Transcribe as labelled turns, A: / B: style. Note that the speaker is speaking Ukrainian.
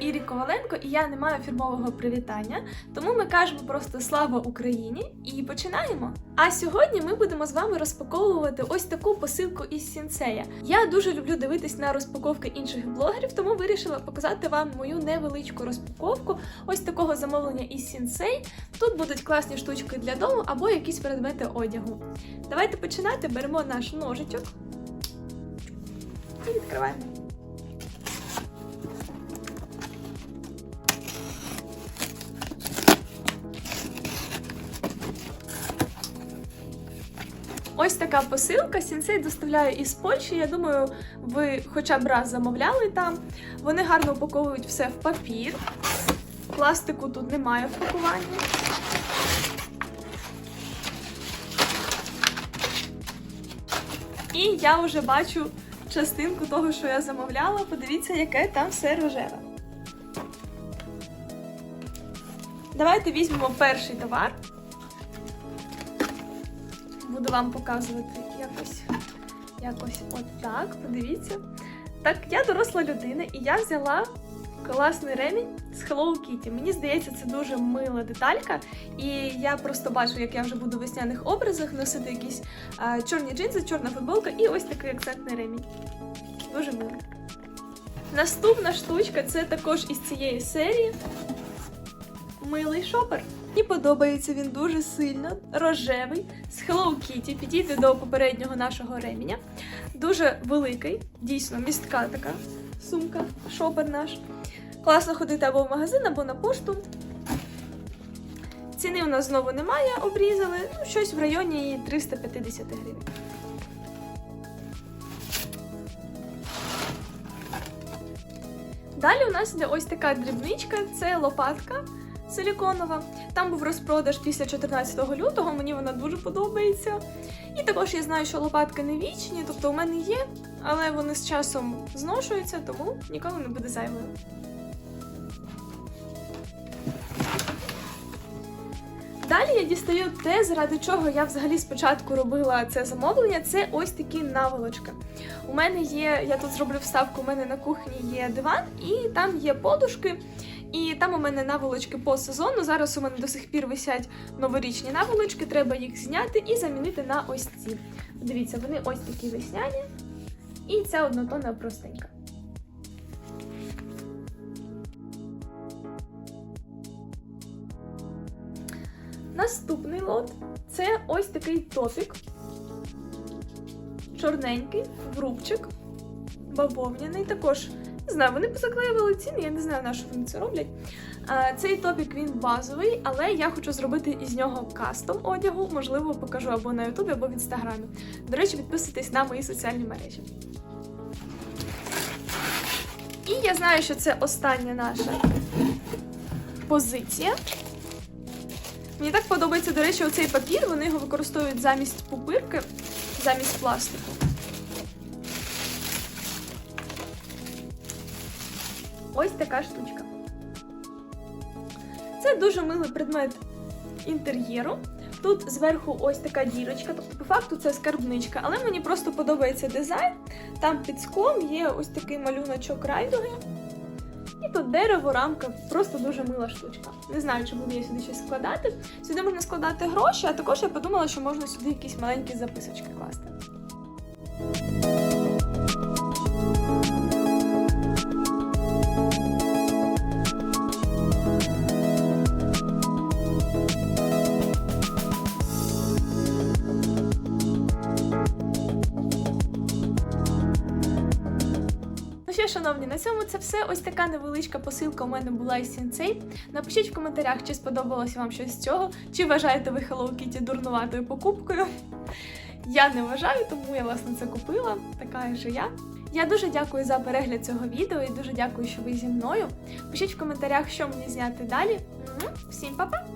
A: і я не маю фірмового привітання, тому ми кажемо просто слава Україні і починаємо. А сьогодні ми будемо з вами розпаковувати ось таку посилку із Сінсея. Я дуже люблю дивитись на розпаковки інших блогерів, тому вирішила показати вам мою невеличку розпаковку ось такого замовлення із Сінсей. Тут будуть класні штучки для дому або якісь предмети одягу. Давайте починати. Беремо наш ножичок і відкриваємо. Ось така посилка. Сінсей доставляє із Польщі. Я думаю, ви хоча б раз замовляли там. Вони гарно упаковують все в папір. Пластику тут немає в пакуванні. І я вже бачу частинку того, що я замовляла. Подивіться, яке там все рожеве. Давайте візьмемо перший товар. Буду вам показувати якось, якось отак. Подивіться. Так, я доросла людина, і я взяла класний ремінь з Hello Kitty. Мені здається, це дуже мила деталька. І я просто бачу, як я вже буду в весняних образах носити якісь а, чорні джинси, чорна футболка і ось такий акцентний ремінь. Дуже мило. Наступна штучка це також із цієї серії. Милий шопер. Мені подобається він дуже сильно, рожевий, з Hello Kitty, підійде до попереднього нашого ременя. Дуже великий, дійсно містка така сумка, шопер наш. Класно ходити або в магазин, або на пошту. Ціни у нас знову немає, обрізали. Ну, щось в районі 350 гривень. Далі у нас іде ось така дрібничка, це лопатка силіконова. Там був розпродаж після 14 лютого, мені вона дуже подобається. І також я знаю, що лопатки не вічні, тобто у мене є, але вони з часом зношуються, тому ніколи не буде зайвою. Далі я дістаю те, заради чого я взагалі спочатку робила це замовлення. Це ось такі наволочки. У мене є, я тут зроблю вставку, у мене на кухні є диван, і там є подушки. І там у мене наволочки по сезону. Зараз у мене до сих пір висять новорічні наволочки, треба їх зняти і замінити на ось ці. Дивіться, вони ось такі весняні. І ця однотонна простенька. Наступний лот це ось такий топік. Чорненький, грубчик, бавовняний. Також не знаю, вони позаклеювали ціни, я не знаю, на що вони це роблять. Цей топік він базовий, але я хочу зробити із нього кастом одягу. Можливо, покажу або на Ютубі, або в інстаграмі. До речі, підписуйтесь на мої соціальні мережі. І я знаю, що це остання наша позиція. Мені так подобається, до речі, оцей папір, вони його використовують замість пупирки, замість пластику. Ось така штучка. Це дуже милий предмет інтер'єру. Тут зверху ось така дірочка, тобто, по факту, це скарбничка, але мені просто подобається дизайн. Там під склом є ось такий малюночок райдуги. І тут дерево, рамка, просто дуже мила штучка. Не знаю, чи буду я сюди щось складати. Сюди можна складати гроші, а також я подумала, що можна сюди якісь маленькі записочки класти. Шановні, на цьому це все. Ось така невеличка посилка у мене була із Сінцей. Напишіть в коментарях, чи сподобалося вам щось з цього, чи вважаєте ви Hello Kitty дурнуватою покупкою. Я не вважаю, тому я власне це купила, така ж я. Я дуже дякую за перегляд цього відео і дуже дякую, що ви зі мною. Пишіть в коментарях, що мені зняти далі. Всім па-па!